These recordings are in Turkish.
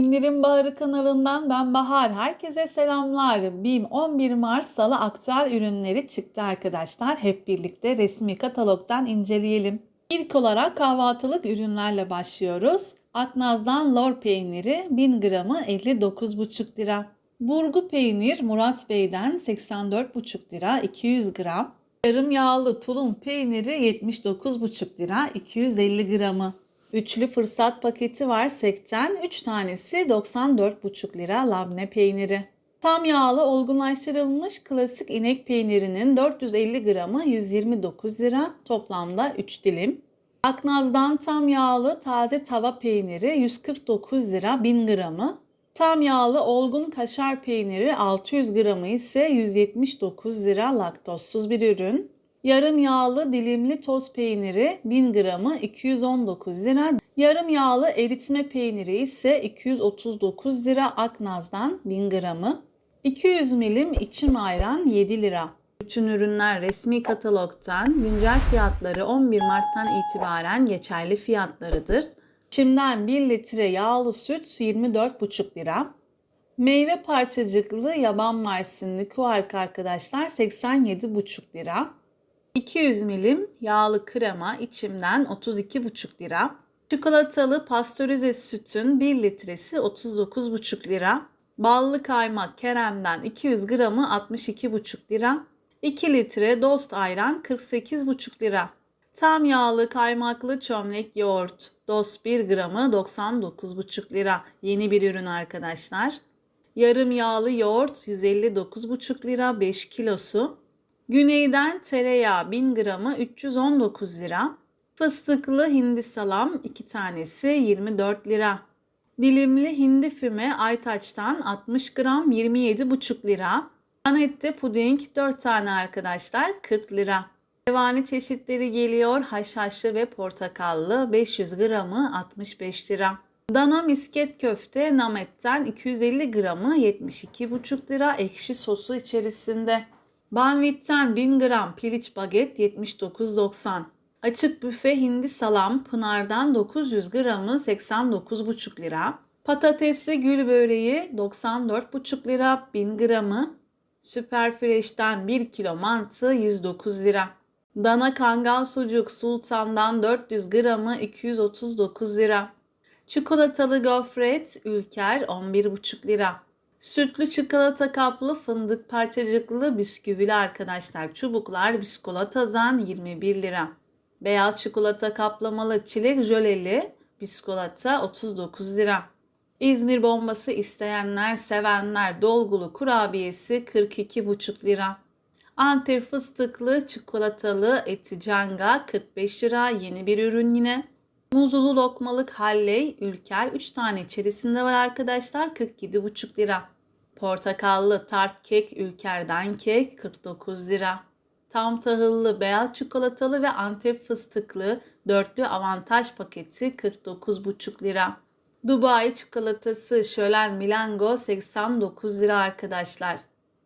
İndirim Baharı kanalından ben Bahar. Herkese selamlar. BİM 11 Mart Salı aktüel ürünleri çıktı arkadaşlar. Hep birlikte resmi katalogdan inceleyelim. İlk olarak kahvaltılık ürünlerle başlıyoruz. Aknaz'dan lor peyniri 1000 gramı 59,5 lira. Burgu peynir Murat Bey'den 84,5 lira 200 gram. Yarım yağlı tulum peyniri 79,5 lira 250 gramı. Üçlü fırsat paketi var sekten. 3 tanesi 94,5 lira labne peyniri. Tam yağlı olgunlaştırılmış klasik inek peynirinin 450 gramı 129 lira. Toplamda 3 dilim. Aknaz'dan tam yağlı taze tava peyniri 149 lira 1000 gramı. Tam yağlı olgun kaşar peyniri 600 gramı ise 179 lira laktozsuz bir ürün. Yarım yağlı dilimli toz peyniri 1000 gramı 219 lira. Yarım yağlı eritme peyniri ise 239 lira Aknaz'dan 1000 gramı. 200 milim içim ayran 7 lira. Bütün ürünler resmi katalogdan güncel fiyatları 11 Mart'tan itibaren geçerli fiyatlarıdır. Çimden 1 litre yağlı süt 24,5 lira. Meyve parçacıklı yaban mersinli kuark arkadaşlar 87,5 lira. 200 milim yağlı krema içimden 32,5 lira. Çikolatalı pastörize sütün 1 litresi 39,5 lira. Ballı kaymak keremden 200 gramı 62,5 lira. 2 litre dost ayran 48,5 lira. Tam yağlı kaymaklı çömlek yoğurt dost 1 gramı 99,5 lira. Yeni bir ürün arkadaşlar. Yarım yağlı yoğurt 159,5 lira 5 kilosu. Güneyden tereyağı 1000 gramı 319 lira. Fıstıklı hindi salam 2 tanesi 24 lira. Dilimli hindi füme Aytaç'tan 60 gram 27,5 lira. Anette puding 4 tane arkadaşlar 40 lira. Revani çeşitleri geliyor haşhaşlı ve portakallı 500 gramı 65 lira. Dana misket köfte Namet'ten 250 gramı 72,5 lira ekşi sosu içerisinde. Banvit'ten 1000 gram piliç baget 79,90. Açık büfe hindi salam Pınar'dan 900 gramı 89,5 lira. Patatesli gül böreği 94,5 lira 1000 gramı. Süper Fresh'ten 1 kilo mantı 109 lira. Dana kangal sucuk Sultan'dan 400 gramı 239 lira. Çikolatalı gofret Ülker 11,5 lira. Sütlü çikolata kaplı fındık parçacıklı bisküvili arkadaşlar çubuklar biskolata 21 lira. Beyaz çikolata kaplamalı çilek jöleli biskolata 39 lira. İzmir bombası isteyenler, sevenler dolgulu kurabiyesi 42,5 lira. Antep fıstıklı çikolatalı eti canga 45 lira yeni bir ürün yine. Muzulu lokmalık halley ülker 3 tane içerisinde var arkadaşlar 47,5 lira. Portakallı tart kek ülkerden kek 49 lira. Tam tahıllı beyaz çikolatalı ve antep fıstıklı dörtlü avantaj paketi 49,5 lira. Dubai çikolatası şölen Milango 89 lira arkadaşlar.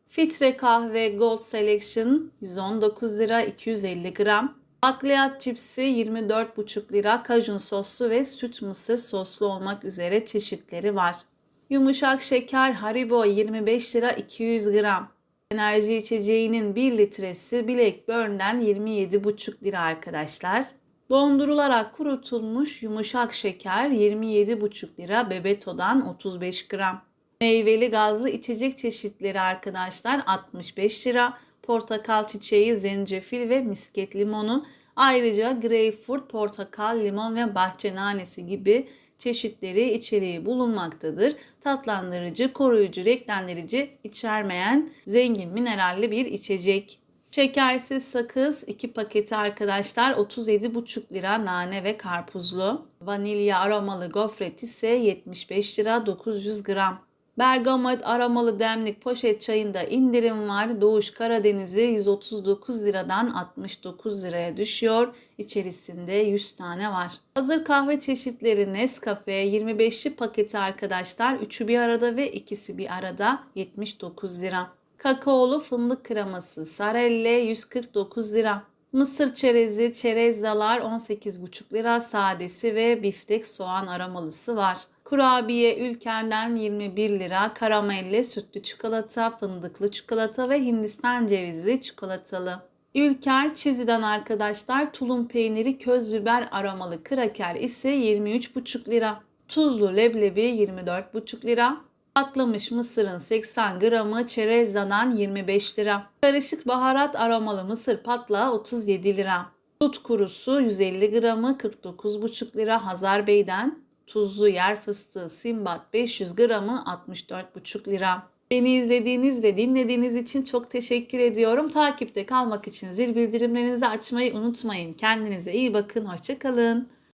Fitre kahve Gold Selection 119 lira 250 gram. Bakliyat cipsi 24,5 lira kajun soslu ve süt mısır soslu olmak üzere çeşitleri var. Yumuşak şeker Haribo 25 lira 200 gram. Enerji içeceğinin 1 litresi Blackburn'den 27,5 lira arkadaşlar. Dondurularak kurutulmuş yumuşak şeker 27,5 lira Bebeto'dan 35 gram. Meyveli gazlı içecek çeşitleri arkadaşlar 65 lira. Portakal çiçeği, zencefil ve misket limonu. Ayrıca greyfurt, portakal, limon ve bahçe nanesi gibi çeşitleri içeriği bulunmaktadır. Tatlandırıcı, koruyucu, renklendirici içermeyen zengin mineralli bir içecek. Şekersiz sakız 2 paketi arkadaşlar 37,5 lira nane ve karpuzlu. Vanilya aromalı gofret ise 75 lira 900 gram. Bergamot aromalı demlik poşet çayında indirim var. Doğuş Karadeniz'i 139 liradan 69 liraya düşüyor. İçerisinde 100 tane var. Hazır kahve çeşitleri Nescafe 25'li paketi arkadaşlar. Üçü bir arada ve ikisi bir arada 79 lira. Kakaolu fındık kreması Sarelle 149 lira. Mısır çerezi, çerezzalar 18,5 lira sadesi ve biftek soğan aromalısı var. Kurabiye Ülker'den 21 lira, karamelli sütlü çikolata, fındıklı çikolata ve Hindistan cevizli çikolatalı. Ülker Çizi'den arkadaşlar tulum peyniri köz biber aromalı kraker ise 23,5 lira. Tuzlu leblebi 24,5 lira. Patlamış mısırın 80 gramı çerezzadan 25 lira. Karışık baharat aromalı mısır patlağı 37 lira. Dut kurusu 150 gramı 49,5 lira Hazar Bey'den. Tuzlu yer fıstığı Simbat 500 gramı 64,5 lira. Beni izlediğiniz ve dinlediğiniz için çok teşekkür ediyorum. Takipte kalmak için zil bildirimlerinizi açmayı unutmayın. Kendinize iyi bakın. Hoşçakalın.